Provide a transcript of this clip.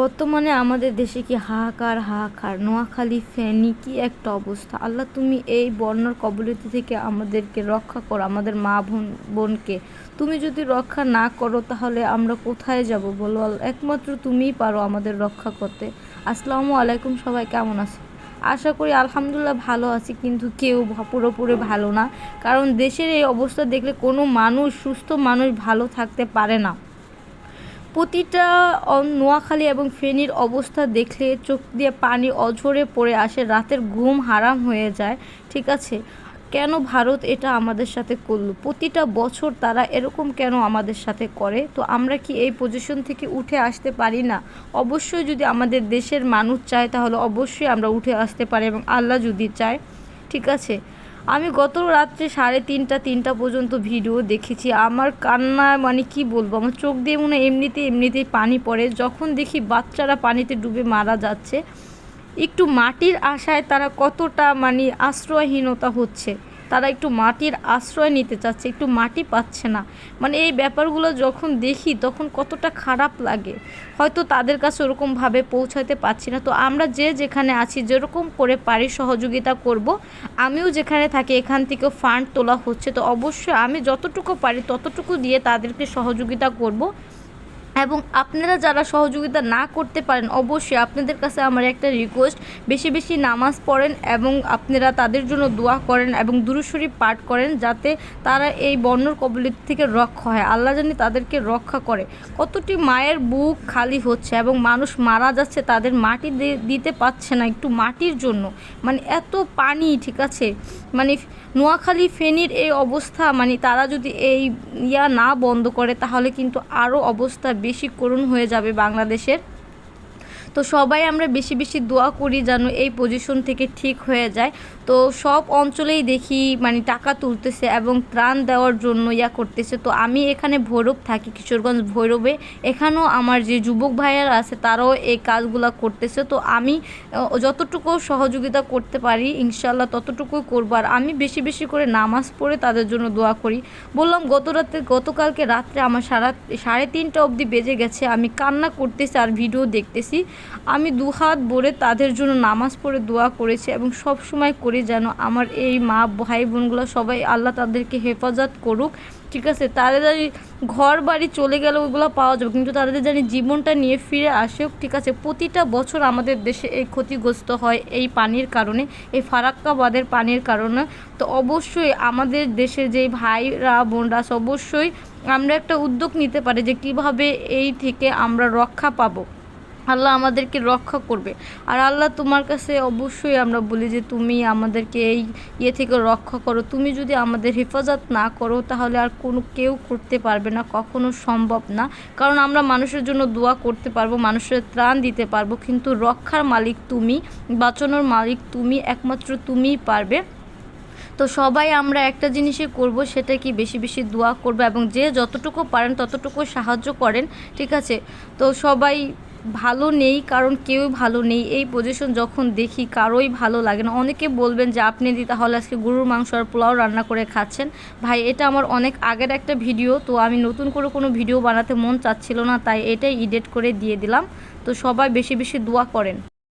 বর্তমানে আমাদের দেশে কি হাহাকার হাহাকার, নোয়াখালী, ফেনী কি একটা অবস্থা? আল্লাহ, তুমি এই বন্যার কবলিত থেকে আমাদেরকে রক্ষা করো, আমাদের মা বোন, বোনকে। তুমি যদি রক্ষা না করো, তাহলে আমরা কোথায় যাব বলো? একমাত্র তুমিই পারো আমাদের রক্ষা করতে। আসসালামু আলাইকুম, সবাই কেমন আছে? আশা করি আলহামদুলিল্লাহ ভালো আছি, কিন্তু কেউ পুরোপুরি ভালো না। কারণ দেশের এই অবস্থা দেখলে কোনো মানুষ, সুস্থ মানুষ ভালো থাকতে পারে না। প্রতিটা নোয়াখালী এবং ফেনীর অবস্থা দেখলে চোখ দিয়ে পানি অঝরে পড়ে আসে, রাতের ঘুম হারাম হয়ে যায়, ঠিক আছে? কেন ভারত এটা আমাদের সাথে করল? প্রতিটা বছর তারা এরকম কেন আমাদের সাথে করে? তো আমরা কি এই পজিশন থেকে উঠে আসতে পারি না? অবশ্যই যদি আমাদের দেশের মানুষ চায়, তাহলে অবশ্যই আমরা উঠে আসতে পারি এবং আল্লাহ যদি চায়, ঠিক আছে? আমি গত রাত্রে সাড়ে তিনটা তিনটা পর্যন্ত ভিডিও দেখেছি। আমার কান্না মানে কি বলব? আমার চোখ দিয়ে মনে এমনিতে এমনিতেই পানি পড়ে। যখন দেখি বাচ্চারা পানিতে ডুবে মারা যাচ্ছে, একটু মাটির আশায় তারা কতটা মানে আশ্রয়হীনতা হচ্ছে। তারা একটু মাটির আশ্রয় নিতে চাচ্ছে, একটু মাটি পাচ্ছে না। মানে এই ব্যাপারগুলো যখন দেখি, তখন কতটা খারাপ লাগে। হয়তো তাদের কাছে ওরকমভাবে পৌঁছাতে পারছি না। তো আমরা যে যেখানে আছি, যেরকম করে পারি সহযোগিতা করব, আমিও যেখানে থাকি, এখান থেকেও ফান্ড তোলা হচ্ছে। তো অবশ্যই আমি যতটুকু পারি, ততটুকু দিয়ে তাদেরকে সহযোগিতা করব। এবং আপনারা যারা সহযোগিতা না করতে পারেন, অবশ্যই আপনাদের কাছে আমার একটা রিকোয়েস্ট বেশি বেশি নামাজ পড়েন এবং আপনারা তাদের জন্য দোয়া করেন এবং দুরুশরী পাঠ করেন যাতে তারা এই বন্যর কবলিত থেকে রক্ষা হয়। আল্লাহ জানি তাদেরকে রক্ষা করে। কতটি মায়ের বুক খালি হচ্ছে এবং মানুষ মারা যাচ্ছে, তাদের মাটি দিতে পারছে না একটু মাটির জন্য। মানে এত পানি, ঠিক আছে? মানে নোয়াখালী, ফেনীর এই অবস্থা মানে তারা যদি এই ইয়া না বন্ধ করে, তাহলে কিন্তু আরও অবস্থা বেশি করুণ হয়ে যাবে বাংলাদেশের তো সবাই আমরা বেশি বেশি দোয়া করি যেন এই পজিশন থেকে ঠিক হয়ে যায়। তো সব অঞ্চলেই দেখি মানে টাকা তুলতেছে এবং ত্রাণ দেওয়ার জন্য ইয়া করতেছে। তো আমি এখানে ভৈরব থাকি, কিশোরগঞ্জ ভৈরবে। এখানেও আমার যে যুবক ভাইয়ারা আছে, তারাও এই কাজগুলো করতেছে। তো আমি যতটুকু সহযোগিতা করতে পারি ইনশাল্লাহ ততটুকুই করব। আর আমি বেশি বেশি করে নামাজ পড়ে তাদের জন্য দোয়া করি। বললাম, গত রাতে, গতকালকে রাত্রে আমার সারা, সাড়ে তিনটা অবধি বেজে গেছে। আমি কান্না করতেছি আর ভিডিও দেখতেছি। আমি দু হাত ভরে তাদের জন্য নামাজ পড়ে দোয়া করেছি এবং সব সময় করি যেন আমার এই মা ভাই বোনগুলো সবাই আল্লাহ তাদেরকে হেফাজত করুক। ঠিক আছে? তাদের জানি ঘর বাড়ি চলে গেলে ওইগুলো পাওয়া যাবে, কিন্তু তাদের জানি জীবনটা নিয়ে ফিরে আসুক ঠিক আছে? প্রতিটা বছর আমাদের দেশে এই ক্ষতিগ্রস্ত হয় এই পানির কারণে, এই ফারাক্কাবাদের পানির কারণে। তো অবশ্যই আমাদের দেশের যে ভাইরা, বোনরা, অবশ্যই আমরা একটা উদ্যোগ নিতে পারি যে কীভাবে এই থেকে আমরা রক্ষা পাবো। আল্লাহ আমাদেরকে রক্ষা করবে। আর আল্লাহ তোমার কাছে অবশ্যই আমরা বলি যে, তুমি আমাদেরকে এই ইয়ে থেকে রক্ষা করো। তুমি যদি আমাদের হেফাজত না করো, তাহলে আর কোনো কেউ করতে পারবে না, কখনো সম্ভব না। কারণ আমরা মানুষের জন্য দোয়া করতে পারব, মানুষের ত্রাণ দিতে পারব, কিন্তু রক্ষার মালিক তুমি, বাঁচানোর মালিক তুমি, একমাত্র তুমিই পারবে। তো সবাই আমরা একটা জিনিসই করব, সেটা কি বেশি বেশি দোয়া করব, এবং যে যতটুকু পারেন ততটুকু সাহায্য করেন, ঠিক আছে? তো সবাই ভালো নেই, কারণ কেউ ভালো নেই। এই পজিশন যখন দেখি, কারোই ভালো লাগে না। অনেকে বলবেন যে, আপনি দি, তাহলে আজকে গরুর মাংস আর পোলাও রান্না করে খাচ্ছেন। ভাই, এটা আমার অনেক আগের একটা ভিডিও তো আমি নতুন করে কোনো ভিডিও বানাতে মন চাচ্ছিল না, তাই এটাই এডিট করে দিয়ে দিলাম। তো সবাই বেশি বেশি দোয়া করেন।